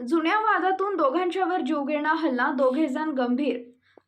जुन्या वादातून दोघांच्यावर जीवघेणा हल्ला दोघे जण गंभीर.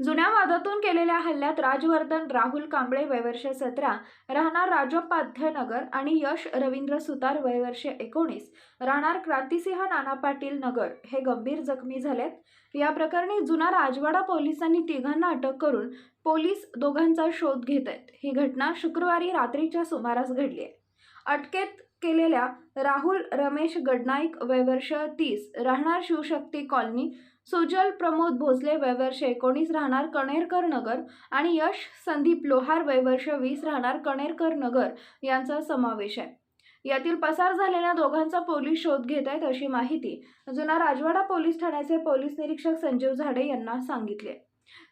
जुन्या वादातून केलेल्या हल्ल्यात राजवर्धन राहुल कांबळे वयवर्ष सतरा राहणार राजोपाध्यनगर आणि यश रवींद्र सुतार वयवर्ष एकोणीस राहणार क्रांतिसिंह नाना पाटील नगर हे गंभीर जखमी झालेत. या प्रकरणी जुना राजवाडा पोलिसांनी तिघांना अटक करून पोलीस दोघांचा शोध घेत आहेत. ही घटना शुक्रवारी रात्रीच्या सुमारास घडली आहे. अटकेत केलेल्या राहुल रमेश गडनाईक वयवर्ष तीस राहणार शिवशक्ती कॉलनी. सुजल प्रमोद भोसले वयवर्ष एकोणीस राहणार कणेरकर नगर आणि यश संदीप लोहार वयवर्ष वीस राहणार कणेरकर नगर यांचा समावेश आहे. यातील पसार झालेल्या दोघांचा पोलीस शोध घेत आहेत अशी माहिती जुना राजवाडा पोलीस ठाण्याचे पोलीस निरीक्षक संजीव झाडे यांना सांगितले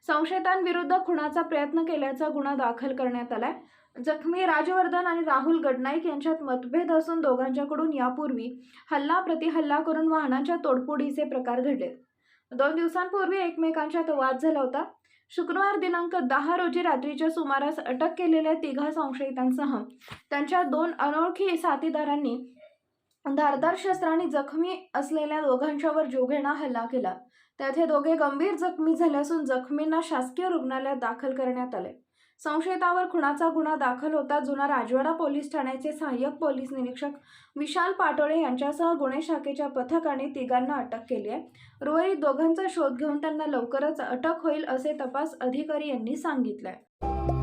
संशयितांविरुद्ध खुनाचा प्रयत्न केल्याचा गुन्हा दाखल करण्यात आलाय. जखमी राजवर्धन आणि राहुल गडनाईक यांच्यात मतभेद असून दोघांच्याकडून यापूर्वी हल्ला प्रतिहल्ला करून वाहनांच्या तोडफोडीचे प्रकार घडले दोन दिवसांपूर्वी एकमेकांच्यात वाद झाला होता. शुक्रवार दिनांक दहा रोजी रात्रीच्या सुमारास अटक केलेल्या तिघा संशयितांसह त्यांच्या दोन अनोळखी साथीदारांनी धारदार शस्त्राने जखमी असलेल्या दोघांच्यावर जीवघेणा हल्ला केला. त्यात हे दोघे गंभीर जखमी झाले असून जखमींना शासकीय रुग्णालयात दाखल करण्यात आले. संशयितावर खुणाचा गुन्हा दाखल होता जुना राजवाडा पोलीस ठाण्याचे सहाय्यक पोलीस निरीक्षक विशाल पाटोळे यांच्यासह गुन्हे शाखेच्या पथकाने तिघांना अटक केली आहे. उर्वरित दोघांचा शोध घेऊन त्यांना लवकरच अटक होईल असे तपास अधिकारी यांनी सांगितलंय